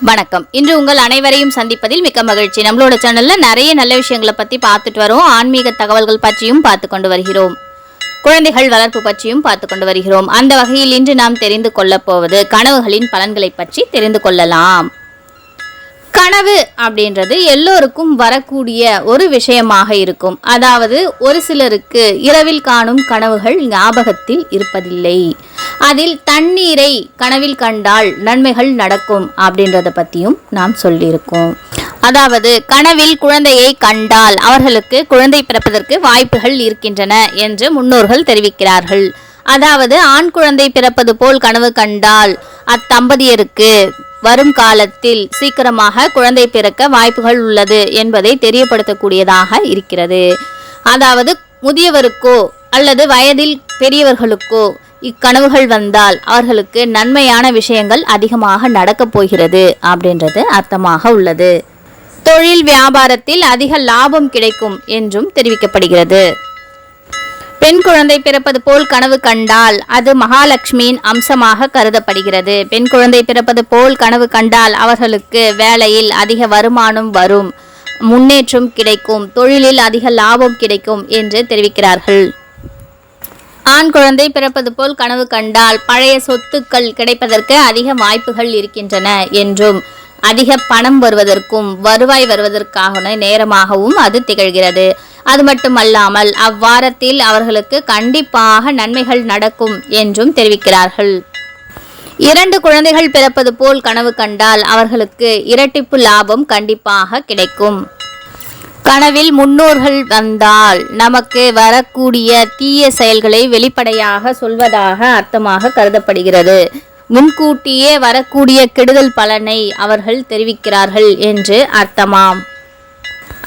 வணக்கம். இன்று உங்கள் அனைவரையும் சந்திப்பதில் மிக்க மகிழ்ச்சி. நம்மளோட சேனல்ல நிறைய நல்ல விஷயங்களை பத்தி பார்த்துட்டு வரோம். ஆன்மீக தகவல்கள் பற்றியும் பார்த்து கொண்டு வருகிறோம். குழந்தைகள் வளர்ப்பு பற்றியும் பார்த்து கொண்டு வருகிறோம். அந்த வகையில் இன்று நாம் தெரிந்து கொள்ளப் போவது கனவுகளின் பலன்களை பற்றி தெரிந்து கொள்ளலாம். கனவு அப்படின்றது எல்லோருக்கும் வரக்கூடிய ஒரு விஷயமாக இருக்கும். அதாவது ஒரு சிலருக்கு இரவில் காணும் கனவுகள் ஞாபகத்தில் இருப்பதில்லை. அதில் தண்ணீரை கனவில் கண்டால் நன்மைகள் நடக்கும் அப்படின்றத பற்றியும் நாம் சொல்லியிருக்கோம். அதாவது கனவில் குழந்தையை கண்டால் அவர்களுக்கு குழந்தை பிறப்பதற்கு வாய்ப்புகள் இருக்கின்றன என்று முன்னோர்கள் தெரிவிக்கிறார்கள். அதாவது ஆண் குழந்தை பிறப்பது போல் கனவு கண்டால் அத்தம்பதியருக்கு வரும் காலத்தில் சீக்கிரமாக குழந்தை பிறக்க வாய்ப்புகள் உள்ளது என்பதை தெரியப்படுத்தக்கூடியதாக இருக்கிறது. அதாவது முதியவருக்கோ அல்லது வயதில் பெரியவர்களுக்கோ இக்கனவுகள் வந்தால் அவர்களுக்கு நன்மையான விஷயங்கள் அதிகமாக நடக்கப் போகிறது அப்படின்றது அர்த்தமாக உள்ளது. தொழில் வியாபாரத்தில் அதிக லாபம் கிடைக்கும் என்றும் தெரிவிக்கப்படுகிறது. பெண் குழந்தை பிறப்பது போல் கனவு கண்டால் அது மகாலட்சுமியின் அம்சமாக கருதப்படுகிறது. பெண் குழந்தை பிறப்பது போல் கனவு கண்டால் அவர்களுக்கு வேலையில் அதிக வருமானம் வரும். முன்னேற்றம் கிடைக்கும். தொழிலில் அதிக லாபம் கிடைக்கும் என்று தெரிவிக்கிறார்கள். ஆண் குழந்தை பிறப்பது போல் கனவு கண்டால் பழைய சொத்துக்கள் கிடைப்பதற்கு அதிக வாய்ப்புகள் இருக்கின்றன என்றும் அதிக பணம் வருவதற்கும் வருவாய் வருவதற்கான நேரமாகவும் அது திகழ்கிறது. அது மட்டுமல்லாமல் அவ்வாரத்தில் அவர்களுக்கு கண்டிப்பாக நன்மைகள் நடக்கும் என்றும் தெரிவிக்கிறார்கள். இரண்டு குழந்தைகள் பிறப்பது போல் கனவு கண்டால் அவர்களுக்கு இரட்டிப்பு லாபம் கண்டிப்பாக கிடைக்கும். கனவில் முன்னோர்கள் வந்தால் நமக்கு வரக்கூடிய தீய செயல்களை வெளிப்படையாக சொல்வதாக அர்த்தமாக கருதப்படுகிறது. முன்கூட்டியே வரக்கூடிய கெடுதல் பலனை அவர்கள் தெரிவிக்கிறார்கள் என்று அர்த்தமாம்.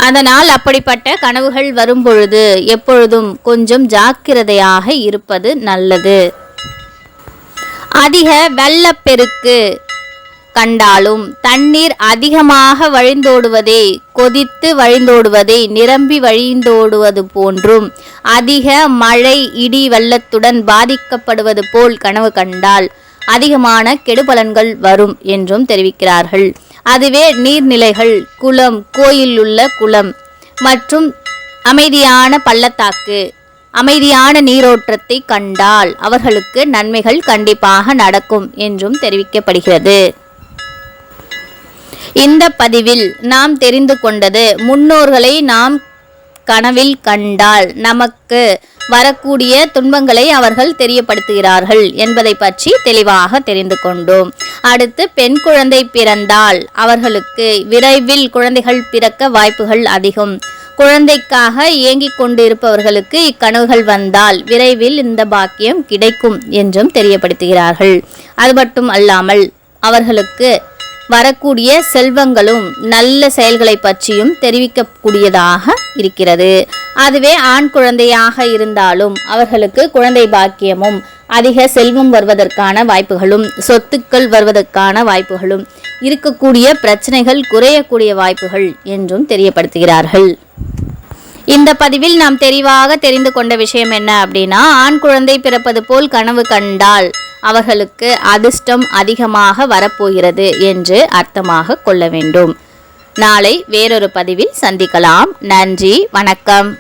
அதனால் அப்படிப்பட்ட கனவுகள் வரும்பொழுது எப்பொழுதும் கொஞ்சம் ஜாக்கிரதையாக இருப்பது நல்லது. அதிக வெள்ளப்பெருக்கு கண்டாலும் தண்ணீர் அதிகமாக வழிந்தோடுவதை கொதித்து வழிந்தோடுவதை நிரம்பி வழிந்தோடுவது போன்றும் அதிக மழை இடி வெள்ளத்துடன் பாதிக்கப்படுவது போல் கனவு கண்டால் அதிகமான கெடுபலன்கள் வரும் என்றும் தெரிவிக்கிறார்கள். அதுவே நீர்நிலைகள் குளம் கோயில் உள்ள குளம் மற்றும் அமைதியான பள்ளத்தாக்கு அமைதியான நீரோட்டத்தை கண்டால் அவர்களுக்கு நன்மைகள் கண்டிப்பாக நடக்கும் என்றும் தெரிவிக்கப்படுகிறது. இந்த பதிவில் நாம் தெரிந்து கொண்டது முன்னோர்களை நாம் கனவில் கண்டால் நமக்கு வரக்கூடிய துன்பங்களை அவர்கள் தெரியப்படுத்துகிறார்கள் என்பதை பற்றி தெளிவாக தெரிந்து கொண்டோம். அடுத்து பெண் குழந்தை பிறந்தால் அவர்களுக்கு விரைவில் குழந்தைகள் பிறக்க வாய்ப்புகள் அதிகம். குழந்தைக்காக இயங்கிக் கொண்டிருப்பவர்களுக்கு இக்கனவுகள் வந்தால் விரைவில் இந்த பாக்கியம் கிடைக்கும் என்றும் தெரியப்படுத்துகிறார்கள். அது மட்டும் அல்லாமல் அவர்களுக்கு வரக்கூடிய செல்வங்களும் நல்ல செயல்களை பற்றியும் தெரிவிக்கக்கூடியதாக இருக்கிறது. அதுவே ஆண் குழந்தையாக இருந்தாலும் அவர்களுக்கு குழந்தை பாக்கியமும் அதிக செல்வம் வருவதற்கான வாய்ப்புகளும் சொத்துக்கள் வருவதற்கான வாய்ப்புகளும் இருக்கக்கூடிய பிரச்சனைகள் குறையக்கூடிய வாய்ப்புகள் என்றும் தெரியப்படுத்துகிறார்கள். இந்த பதிவில் நாம் தெளிவாக தெரிந்து கொண்ட விஷயம் என்ன அப்படின்னா ஆண் குழந்தை பிறப்பது போல் கனவு கண்டால் அவர்களுக்கு அதிர்ஷ்டம் அதிகமாக வரப்போகிறது என்று அர்த்தமாக கொள்ள வேண்டும். நாளை வேறொரு பதிவில் சந்திக்கலாம். நன்றி வணக்கம்.